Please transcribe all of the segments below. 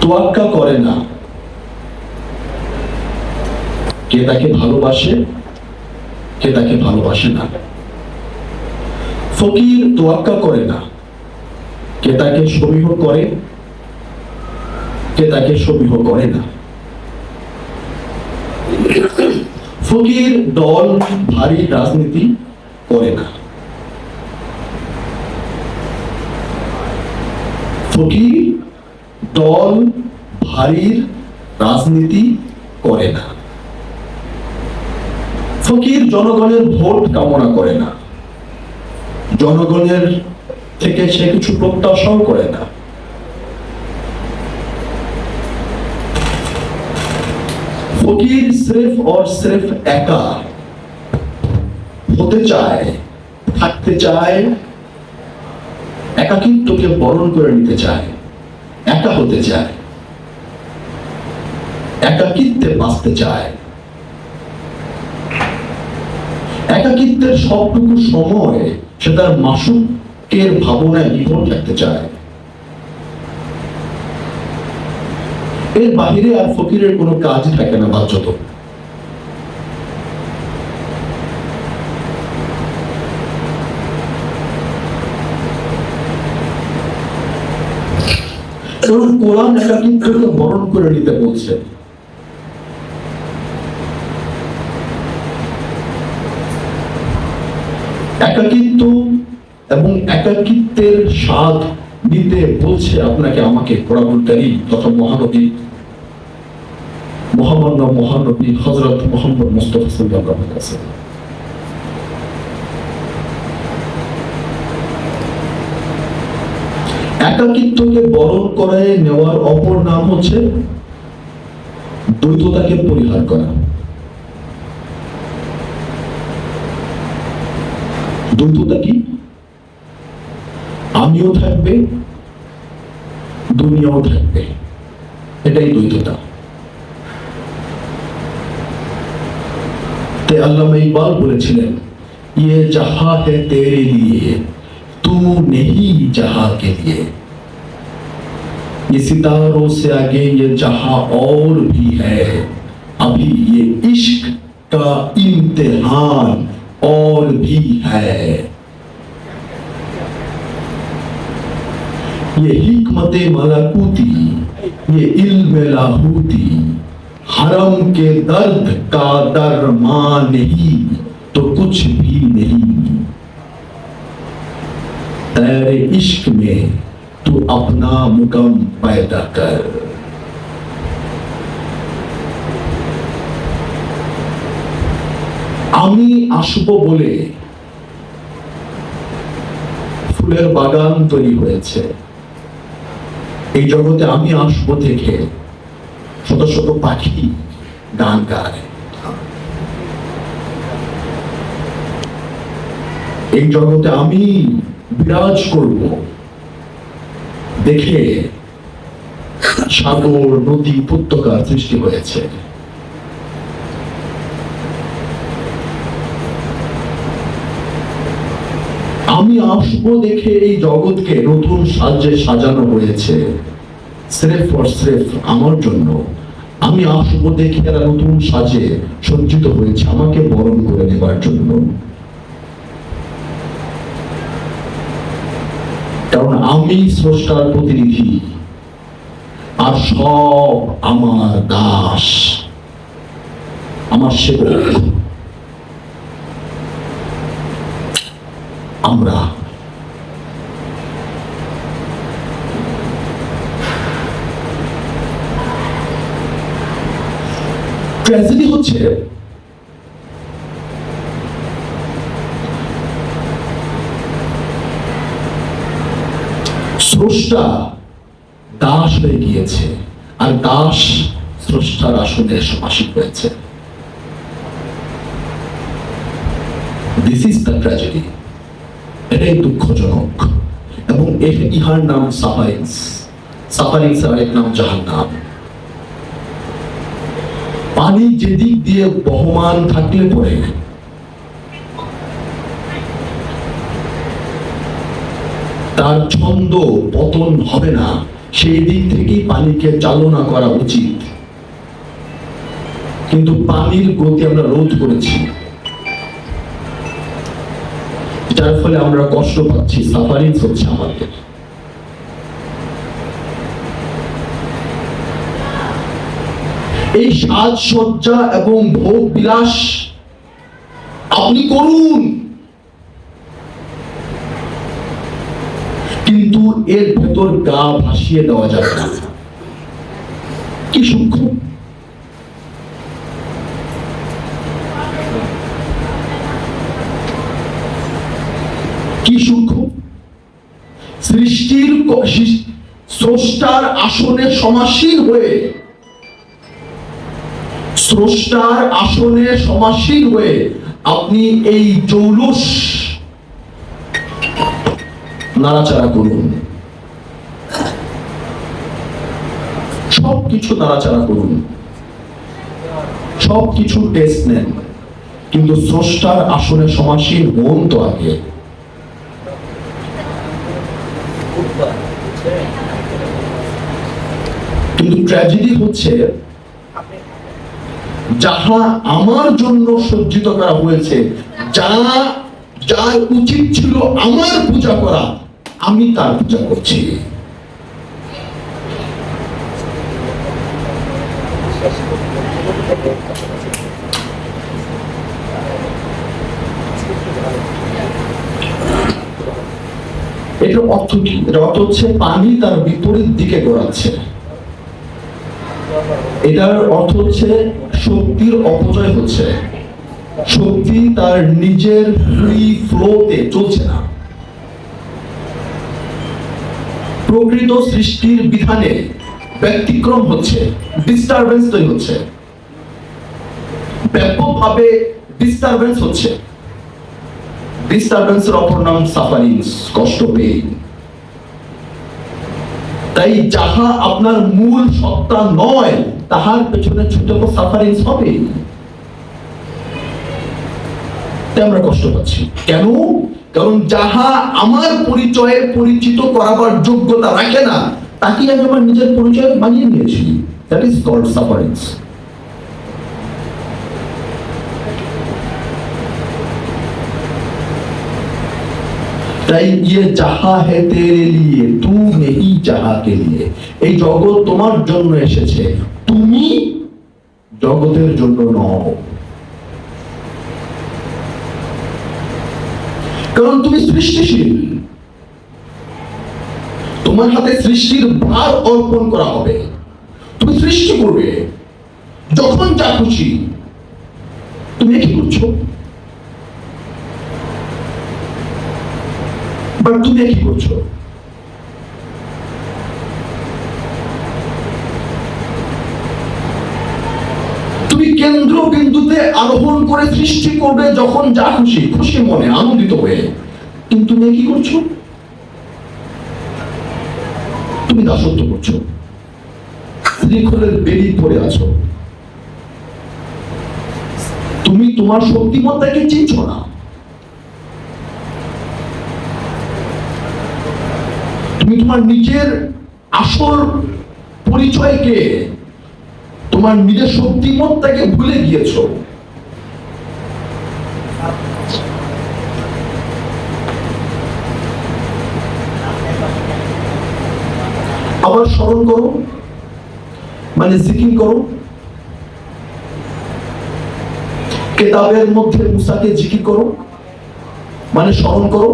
তোয়াক্কা করে না। কে তাকে ভালোবাসে, কে তাকে ভালোবাসে না। ফকির তোয়াক্কা করে না। কে তাকে সমীহ করে, কে তাকে সমীহ করে না। ফকির দল, ভারী রাজনীতি করে না। ফকির দল ভারীর রাজনীতি করে না। ফকির জনগণের ভোট কামনা করে না। জনগণের থেকে সে কিছু প্রত্যাশাও করে না। ফকির সির্ফ और সির্ফ একা হতে চায়, থাকতে চায় একাকিত্বকে বরণ করে নিতে চায়, একা হতে চায়, একাকিত্বে বাঁচতে চায়। একাকিত্বের সবটুকু সময় সে তার মাসুকের ভাবনায় বিভোর থাকতে চায়। এর বাহিরে আর ফকিরের কোনো কাজ থাকে না বাধ্যত এবং কোরআন বরণ করে নিতে বলছে। একাকিত্ব এবং একাকিত্বের স্বাদ নিতে বলছে আপনাকে আমাকে, কোরআনুল কারীম তথা মহানবী। মহামান্য মহানবী হজরত মুহাম্মদ মুস্তাফা আলাইহি একাকিত্বকে বরণ নেওয়ার অপর নাম হচ্ছে দ্বৈততাকে পরিহার করা। দ্বৈততা কি? আমিও থাকবে, দুনিয়াও থাকবে। এটাই দ্বৈততা। তে আল্লামা ইকবাল বলেছিলেন ইয়ে জাহা হে লিয়ে तू नहीं जहाँ के लिए। ये सितारों से आगे ये जहाँ और भी है, अभी ये इश्क का इम्तिहान और भी है। ये हिकमत मलाकुती, ये इल्म लाहूती, हरम के दर्द का दरमा नहीं तो कुछ भी नहीं। तेरे इश्क में तू अपना मुकम पैदा कर আমি আসব বলে ফুলের বাগান তৈরি হয়েছে এই জগতে আমি আসব থেকে শত শত পাখি গান গায় এই জগতে আমি বিরাজ করব। দেখে সাগর, নদী উপত্যকার সৃষ্টি হয়েছে। আমি আসব দেখে এই জগৎকে নতুন সাজে সাজানো হয়েছে। স্রেফ ফর স্রেফ আমার জন্য। আমি আসব দেখে এরা নতুন সাজে সজ্জিত হয়েছে। আমাকে বরণ করে নেবার জন্য। কারণ আমি স্রষ্টার প্রতিনিধি। আর সব আমার দাস। আমার সেবক। আমরা। ট্র্যাজেডি হচ্ছে স্রষ্টা দাস হয়ে গিয়েছে, আর দাস স্রষ্টার আসনে সমাসিক হয়েছে। দিস ইজ দ্য ট্র্যাজেডি এটাই দুঃখজনক। এবং এর ইহার নাম সাফারিংস সাফারিংস আর এক নাম জাহান্নাম। পানি যেদিক দিয়ে বহমান থাকলে পরে তার ছন্দ পতন হবে না। সেই দিক থেকেই পানিকে চালনা করা উচিত। কিন্তু পানির গতি আমরা রোধ করেছি। যার ফলে আমরা কষ্ট পাচ্ছি সাফারিং হচ্ছে আমাদের। এই সাজসজ্জা এবং ভোগ বিলাস আপনি করুন। কিন্তু এর ভেতর গা ভাসিয়ে দেওয়া যাবে না। কি সূক্ষ্ম? কি সূক্ষ্ম? সৃষ্টির স্রষ্টার আসনে সমাসীন হয়ে স্রষ্টার আসনে সমাসীন হয়ে আপনি এই জৌলুস নাড়াচাড়া করুন। সব কিছু নাড়াচাড়া করুন। সব কিছু টেস্ট নেন। কিন্তু স্রষ্টার আসনে সমাসীন হন তো আগে। কিন্তু ট্র্যাজেডি হচ্ছে, যাহা আমার জন্য সজ্জিত করা হয়েছে যা যা উচিত ছিল আমার পূজা করা আমি তার পূজা করছি। এটার অর্থ কি? অর্থ হচ্ছে পানি তার বিপরীত দিকে গড়াচ্ছে। এটার অর্থ হচ্ছে শক্তির অপচয় হচ্ছে। শক্তি তার নিজের ফ্রি ফ্লোতে চলছে না। প্রকৃত সৃষ্টির বিধানে ব্যতিক্রম হচ্ছে ডিস্টারবেন্স তৈরি হচ্ছে। ব্যাপকভাবে ডিস্টারবেন্স হচ্ছে। ডিস্টারবেন্সের অপর নাম সাফারিংস কষ্ট পেইন তাই যাহা আপনার মূল সত্তা নয়, তাহার পেছনে ছোট সাফারিংস হবে। আমরা কষ্ট পাচ্ছি। কেন? কারণ যাহা আমার পরিচয়ে পরিচিত করাবার যোগ্যতা রাখে না তাকে আমি আমার নিজের পরিচয় বানিয়ে নিয়েছি। দ্যাট ইজ তাই তু লিয়ে, এই জগৎ তোমার জন্য এসেছে। তুমি জগতের জন্য নও। কারণ তুমি সৃষ্টিশীল। তোমার হাতে সৃষ্টির ভার অর্পণ করা হবে। তুমি সৃষ্টি করবে। যখন যা খুশি। তুমি কি করছ? বাট তুমি কি করছ? আরোহণ করে সৃষ্টি করবে যখন যা খুশি খুশি মনে, আনন্দিত হয়ে। কিন্তু তুমি কি করছ? তুমি দাসত্ব করছ। শৃঙ্খলের বেরি পড়ে আছো। তুমি তোমার শক্তিমত্তাকে না। তুমি তোমার নিজের আসল পরিচয়কে, তোমার নিজের শক্তিমত্তাকে ভুলে গিয়েছো। আবার স্মরণ করো। মানে জিকির করো। কেতাবের মধ্যে মুসাকে জিকির করো। মানে স্মরণ করো।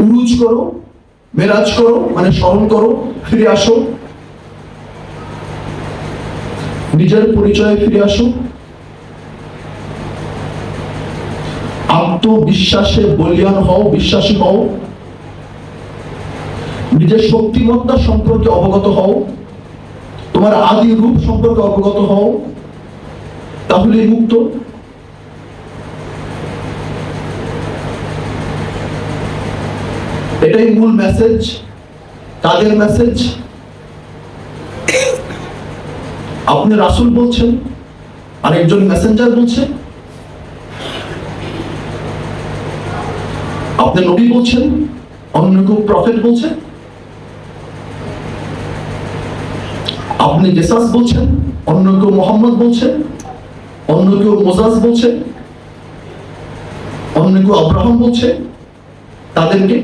উরুজ করো, মেরাজ করো মানে স্মরণ করো, ফিরে আসো। নিজের পরিচয়ে ফিরে আসো। আত্মবিশ্বাসে বলিয়ান হও, বিশ্বাসী হও। নিজের শক্তিমত্তা সম্পর্কে অবগত হও। তোমার আদি রূপ সম্পর্কে অবগত হও। তাহলে মুক্ত। এটাই মূল মেসেজ তাদের মেসেজ আপনি রাসুল বলছেন, আরেকজন মেসেঞ্জার বলছে আপনি নবী বলছেন, অন্য কেউ প্রফেট বলছেন আপনি জেসাস বলছেন, অন্য কেউ মোহাম্মদ বলছেন অন্য কেউ মোজাজ বলছে? অন্য কেউ আব্রাহাম বলছে? তাদেরকে?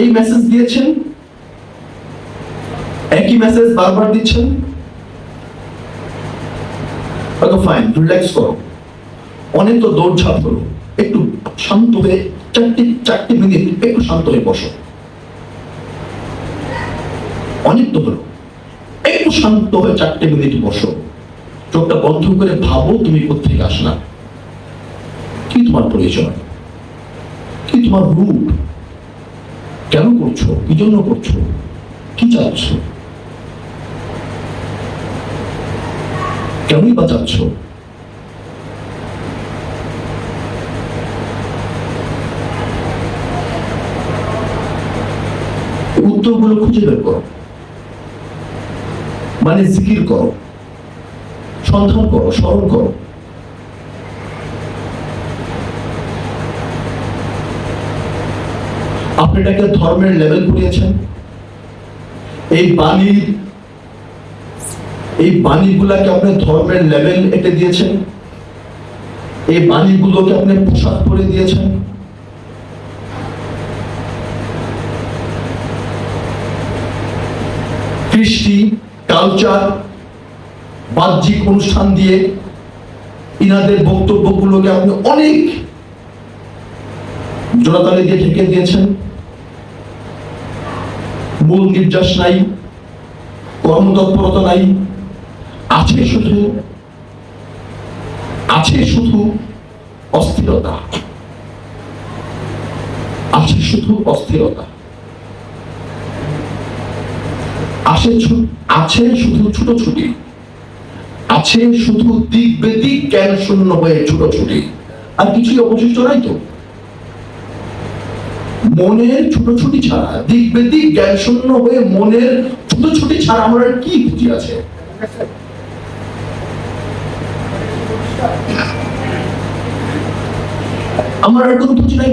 এই মেসেজ দিয়েছেন একই মেসেজ বারবার দিচ্ছেন? ওকে ফাইন রিল্যাক্স করো। অনেক তো দৌড় দৌড়ঝাঁপ হলো। একটু শান্ত হয়ে, চারটি চারটি মিনিট একটু শান্ত হয়ে বসো। অনেক তো হলো। একটু শান্ত হয়ে চারটে মিনিট বসো। চোখটা বন্ধ করে ভাবো তুমি কোথেকে আসলা। কি তোমার পরিচয়? কি তোমার রূপ? কেন করছ? কি জন্য করছ? কি চাচ্ছ? কেনই বা এই উত্তরগুলো খুঁজে বের করো। মানে জিকির করো। সন্ধান করো, স্মরণ করো। আপনি এটাকে ধর্মের লেভেল করিয়েছেন। এই বাণীর এই বাণীগুলাকে আপনি ধর্মের লেভেল এটে দিয়েছেন? এই বাণীগুলোকে আপনি পোশাক করে দিয়েছেন? কৃষ্টি কালচার বাহ্যিক অনুষ্ঠান দিয়ে ইনাদের বক্তব্যগুলোকে আপনি অনেক জোড়াতালি দিয়ে ঢেকে দিয়েছেন। মূল নির্যাস নাই, কর্মতৎপরতা নাই আছে শুধু আছে শুধু অস্থিরতা। আছে শুধু অস্থিরতা। আছে আছে শুধু ছুটোছুটি। আছে শুধু দিক বেদিক জ্ঞান শূন্য হয়ে ছুটোছুটি। আর কিছুই অবশিষ্ট নাই তো? মনের ছুটোছুটি ছাড়া, দিক বেদিক জ্ঞান শূন্য হয়ে মনের ছুটোছুটি ছাড়া আমার কি পুঁজি আছে? আমার আর কোনো পুঁজি নাই